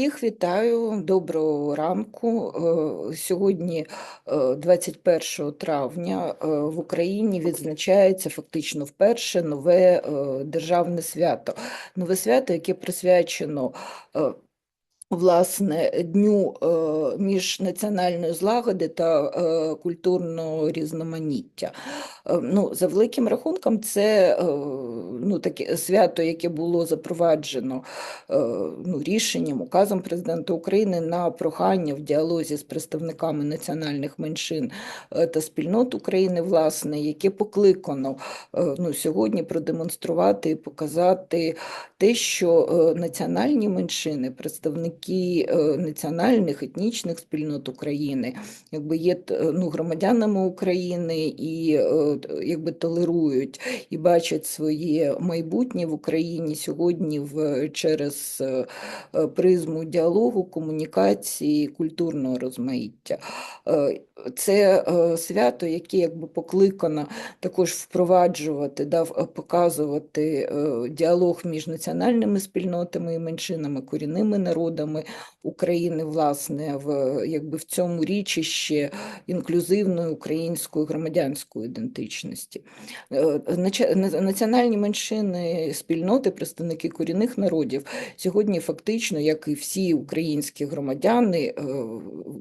Всіх вітаю, доброго ранку. Е, Сьогодні, е, 21 травня, е, в Україні відзначається фактично вперше нове е, державне свято. Нове свято, яке присвячено е, власне дню е, міжнаціональної злагоди та е, культурного різноманіття. Е, Ну, за великим рахунком, це ну, таке свято, яке було запроваджено ну, рішенням, указом президента України на прохання в діалозі з представниками національних меншин та спільнот України, власне, яке покликано ну, сьогодні продемонструвати і показати те, що національні меншини, представники е, національних етнічних спільнот України, якби є ну, громадянами України і е, якби толерують і бачать своє майбутнє в Україні сьогодні в, через е, е, призму діалогу, комунікації, культурного розмаїття. Е, Це е, свято, яке якби покликано також впроваджувати, да, показувати е, діалог між національними спільнотами і меншинами, корінними народами України, власне, в, якби в цьому річище інклюзивної української громадянської ідентичності. Е, Національні меншини, спільноти, представники корінних народів сьогодні фактично, як і всі українські громадяни, е,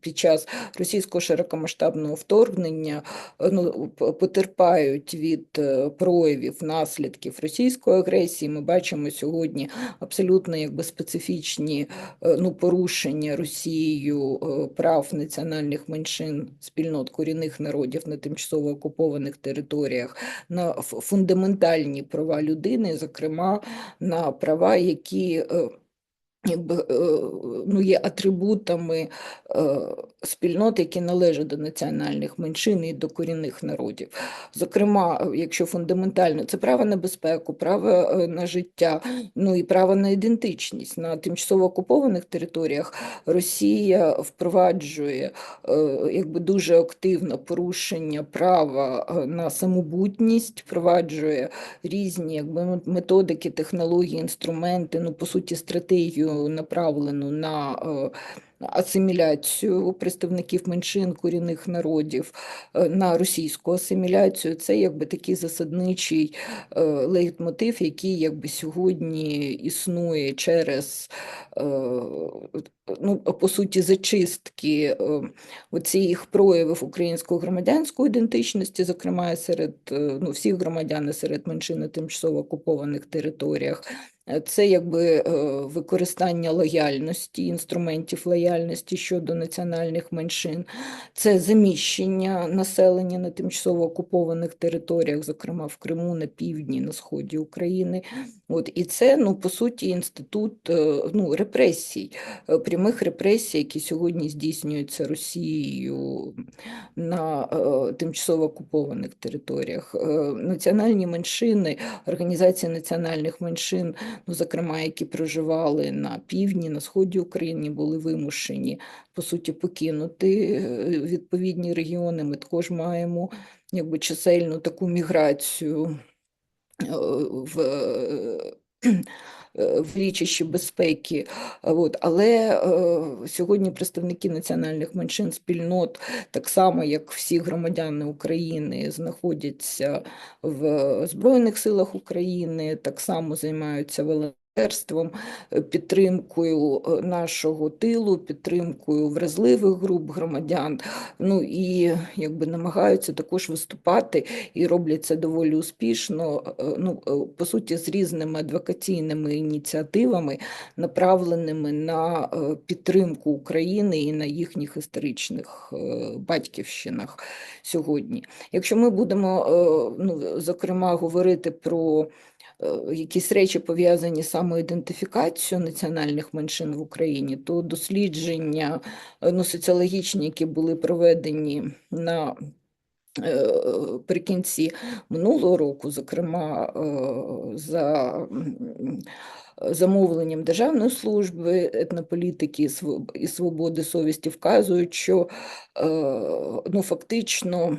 під час російського широкомасштабного вторгнення е, ну, потерпають від проявів наслідків російської агресії. Ми бачимо сьогодні абсолютно якби специфічні ну, порушення Росією е, прав національних меншин, спільнот корінних народів на тимчасово окупованих територіях, на фундаментальні права людини, зокрема на права, які е, якби, е, ну, є атрибутами е, спільнот, які належать до національних меншин і до корінних народів. Зокрема, якщо фундаментально, це право на безпеку, право е, на життя, ну і право на ідентичність. На тимчасово окупованих територіях Росія впроваджує якби дуже активно порушення права на самобутність, впроваджує різні якби, методики, технології, інструменти, ну, по суті, стратегію направлену на е, асиміляцію представників меншин корінних народів, е, на російську асиміляцію. Це якби такий засадничий е, лейтмотив, який якби сьогодні існує через ну, по суті, зачистки оцих проявів української громадянської ідентичності, зокрема серед ну, всіх громадян серед меншин на тимчасово окупованих територіях. Е, Це якби е, використання лояльності, інструментів лояльності щодо національних меншин, це заміщення населення на тимчасово окупованих територіях, зокрема в Криму, на півдні, на сході України. От, і це, ну, по суті, інститут е, ну, репресій, прямих репресій, які сьогодні здійснюються Росією на тимчасово окупованих територіях. Національні меншини, організації національних меншин, ну, зокрема, які проживали на півдні, на сході України, були вимушені по суті покинути е, відповідні регіони. Ми також маємо якби чисельну таку міграцію е, в, в річищі безпеки. От. Але е, сьогодні представники національних меншин спільнот, так само як всі громадяни України, знаходяться в Збройних силах України, так само займаються волонтерством, е, підтримкою е, нашого тилу, підтримкою вразливих груп громадян. Ну і якби намагаються також виступати і роблять це доволі успішно. е, Ну, по суті, з різними адвокаційними ініціативами, направленими на підтримку України і на їхніх історичних батьківщинах сьогодні. Якщо ми будемо, ну, зокрема, говорити про якісь речі пов'язані з самоідентифікацією національних меншин в Україні, то дослідження е, ну, соціологічні, які були проведені на е, Прикінці минулого року, зокрема е, за замовленням Державної служби етнополітики і свободи совісті, вказують, що е, ну, фактично е,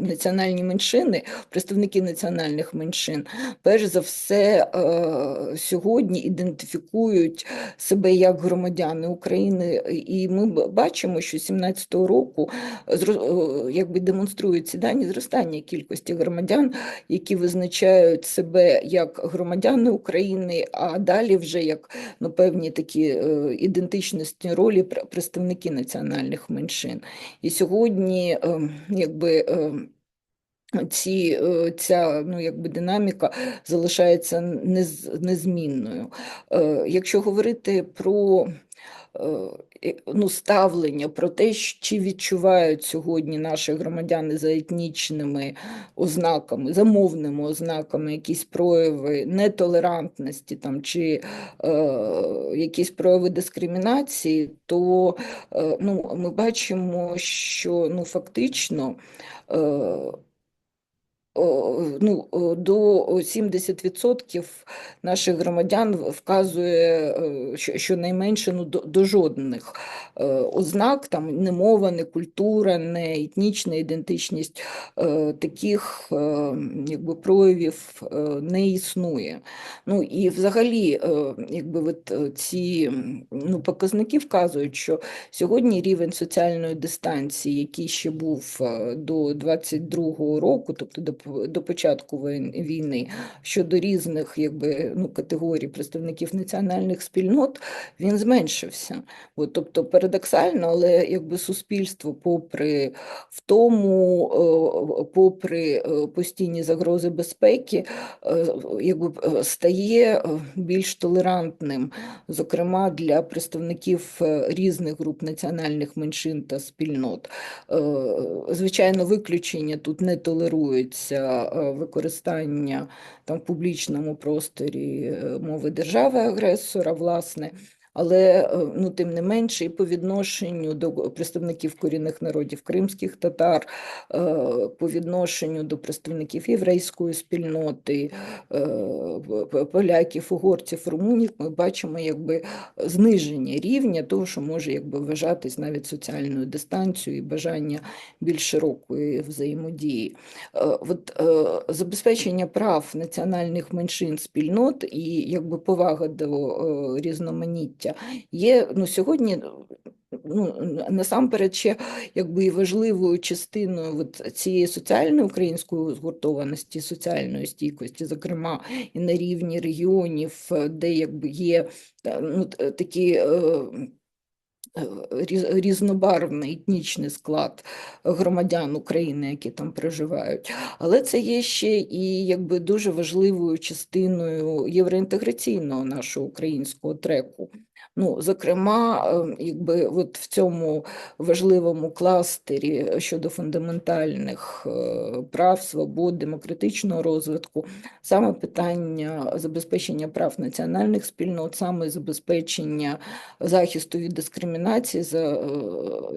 національні меншини, представники національних меншин, перш за все е, сьогодні ідентифікують себе як громадяни України, і ми бачимо, що 17-го року якби демонструють ці дані зростання кількості громадян, які визначають себе як громадяни України, а далі вже як ну, певні такі е, ідентичності ролі представники національних меншин. І сьогодні, ем, якби ем, ці, е, Ця ну, якби динаміка залишається нез, незмінною. Е, якщо говорити про Е, ну, ставлення про те, чи відчувають сьогодні наші громадяни за етнічними ознаками, за мовними ознаками, якісь прояви нетолерантності там, чи е, якісь прояви дискримінації, то е, ну, ми бачимо, що ну, фактично. Е, ну, до 70% наших громадян вказує е, щонайменше ну, до, до жодних е, ознак, там не мова, не культура, не етнічна ідентичність е, таких якби, проявів не існує. Ну і взагалі, якби от ці ну, показники вказують, що сьогодні рівень соціальної дистанції, який ще був до 22-го року, тобто до до початку війни щодо різних якби, ну, категорій представників національних спільнот, він зменшився. От, Тобто парадоксально, але якби суспільство, попри втому, е, попри е, постійні загрози безпеки, е, якби стає більш толерантним, зокрема для представників різних груп національних меншин та спільнот. Звичайно, виключення тут не толеруються Е, використання там в публічному просторі е, мови держави-агресора, власне. Але е, ну, тим не менше, і по відношенню до представників корінних народів кримських татар, е, по відношенню до представників єврейської спільноти, е, поляків, угорців, румунів, ми бачимо якби зниження рівня того, що може якби вважатись навіть соціальною дистанцією і бажання більш широкої взаємодії. От Забезпечення прав національних меншин спільнот і якби повага до різноманіття життя. Є ну, сьогодні ну, насамперед ще якби важливою частиною от цієї соціальної української згуртованості, соціальної стійкості, зокрема і на рівні регіонів, де якби є ну, такі. Е, різнобарвний етнічний склад громадян України, які там проживають, але це є ще і якби дуже важливою частиною євроінтеграційного нашого українського треку. Ну, Зокрема, ем, якби от в цьому важливому кластері щодо фундаментальних е, прав, свобод, демократичного розвитку, саме питання забезпечення прав національних спільнот, саме забезпечення захисту від дискримінації е,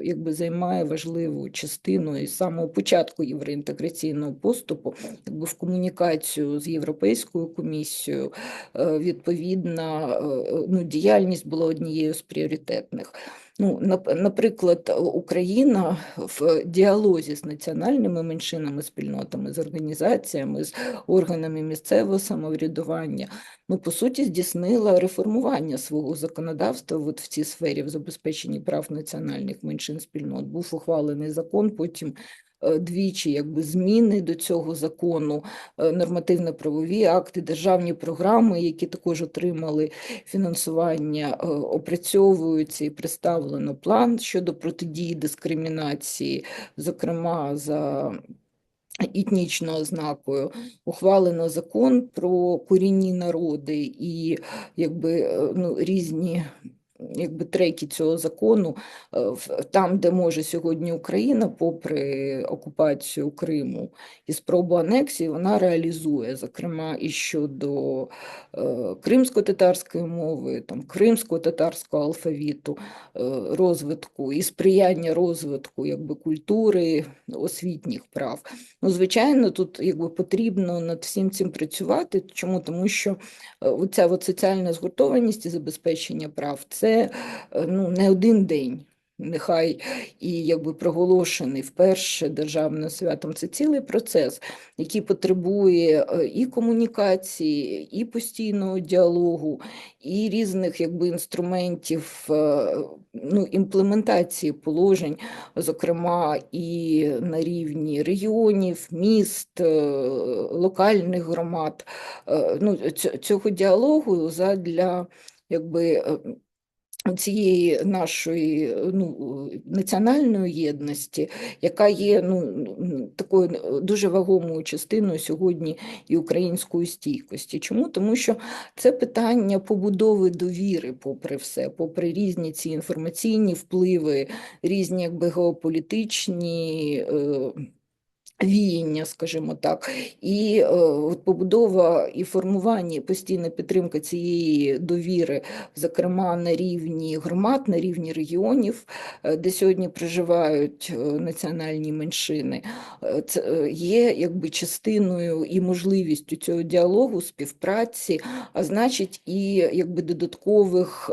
якби займає важливу частину і самого початку євроінтеграційного поступу, якби в комунікацію з Європейською комісією, е, відповідна ну, діяльність була однією з пріоритетних. Ну, Наприклад, Україна в діалозі з національними меншинами, спільнотами, з організаціями, з органами місцевого самоврядування, ну, по суті, здійснила реформування свого законодавства от в цій сфері в забезпеченні прав національних меншин спільнот. Був ухвалений закон, потім двічі якби зміни до цього закону, е, нормативно-правові акти, державні програми, які також отримали фінансування, е, опрацьовуються і представлено план щодо протидії дискримінації, зокрема за етнічною ознакою, ухвалено закон про корінні народи і якби ну, різні якби треки цього закону, е, там, де може сьогодні Україна, попри окупацію Криму і спробу анексії, вона реалізує, зокрема, і щодо е, кримсько-татарської мови, там кримсько-татарського алфавіту, е, розвитку і сприяння розвитку якби, культури, освітніх прав. Ну, Звичайно, тут якби потрібно над всім цим працювати. Чому? Тому що ця соціальна згуртованість і забезпечення прав це е, ну, не один день. нехай і якби проголошений вперше державним святом, це цілий процес, який потребує е, і комунікації, і постійного діалогу, і різних якби інструментів е, ну, імплементації положень, зокрема і на рівні регіонів, міст, локальних громад. Ну, цього діалогу задля якби цієї нашої е, ну, національної єдності, яка є ну, такою е, дуже вагомою частиною сьогодні і української стійкості. Чому? Тому що це питання побудови довіри, попри все, попри різні ці інформаційні впливи, різні якби геополітичні. Е, Віяння, скажімо так, і е, от побудова і формування, і постійна підтримка цієї довіри, зокрема на рівні громад, на рівні регіонів, е, де сьогодні проживають е, національні меншини, е, це є якби частиною і можливістю цього діалогу, співпраці, а значить, і якби додаткових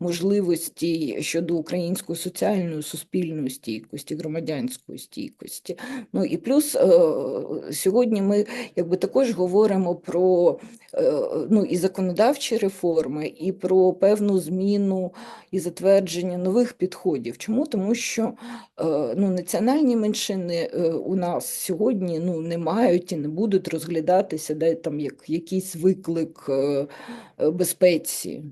можливостей щодо української соціальної, суспільної стійкості, громадянської стійкості. Ну і плюс е, сьогодні ми якби також говоримо про е, ну, і законодавчі реформи, і про певну зміну і затвердження нових підходів. Чому? Тому що е, ну, національні меншини у нас сьогодні ну, не мають і не будуть розглядатися де, там, як якийсь виклик безпеці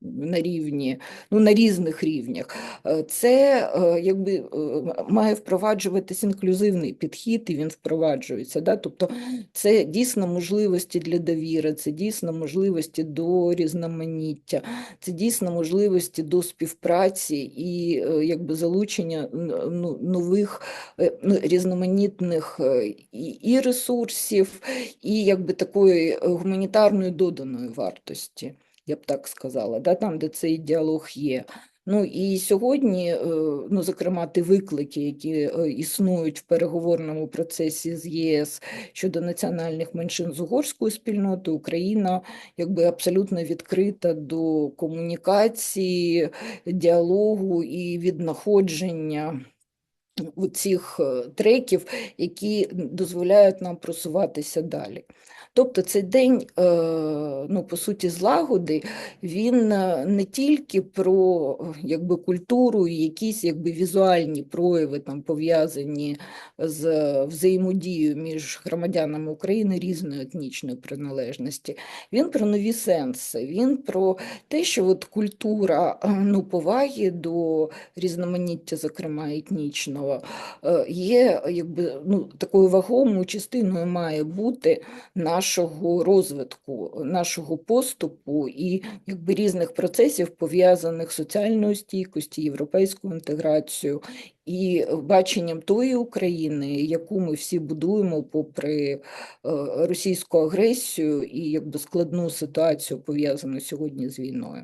на рівні, ну, на різних рівнях. Е, Це е, якби е, має впроваджуватись інклюзивний підхід, і він впроваджується. Да? Тобто це дійсно можливості для довіри, це дійсно можливості до різноманіття, це дійсно можливості до співпраці і якби залучення ну, нових ну, різноманітних і, ресурсів, і якби такої гуманітарної доданої вартості я б так сказала, да, там, де цей діалог є. Ну і сьогодні, е, ну, зокрема, ті виклики, які е, існують в переговорному процесі з ЄС щодо національних меншин з угорською спільнотою, Україна якби абсолютно відкрита до комунікації, діалогу і віднаходження цих е, треків, які дозволяють нам просуватися далі. Тобто цей день, е, ну, по суті, злагоди, він е, не тільки про е, якби, культуру і якісь якби, візуальні прояви, там, пов'язані з взаємодією між громадянами України різної етнічної приналежності. Він про нові сенси, він про те, що от культура е, ну, поваги до різноманіття, зокрема етнічного, е, є якби, ну, такою вагомою частиною має бути нашого розвитку, нашого поступу і якби різних процесів, пов'язаних з соціальною стійкістю, європейською інтеграцією і баченням тої України, яку ми всі будуємо попри е, російську агресію і якби складну ситуацію пов'язану сьогодні з війною.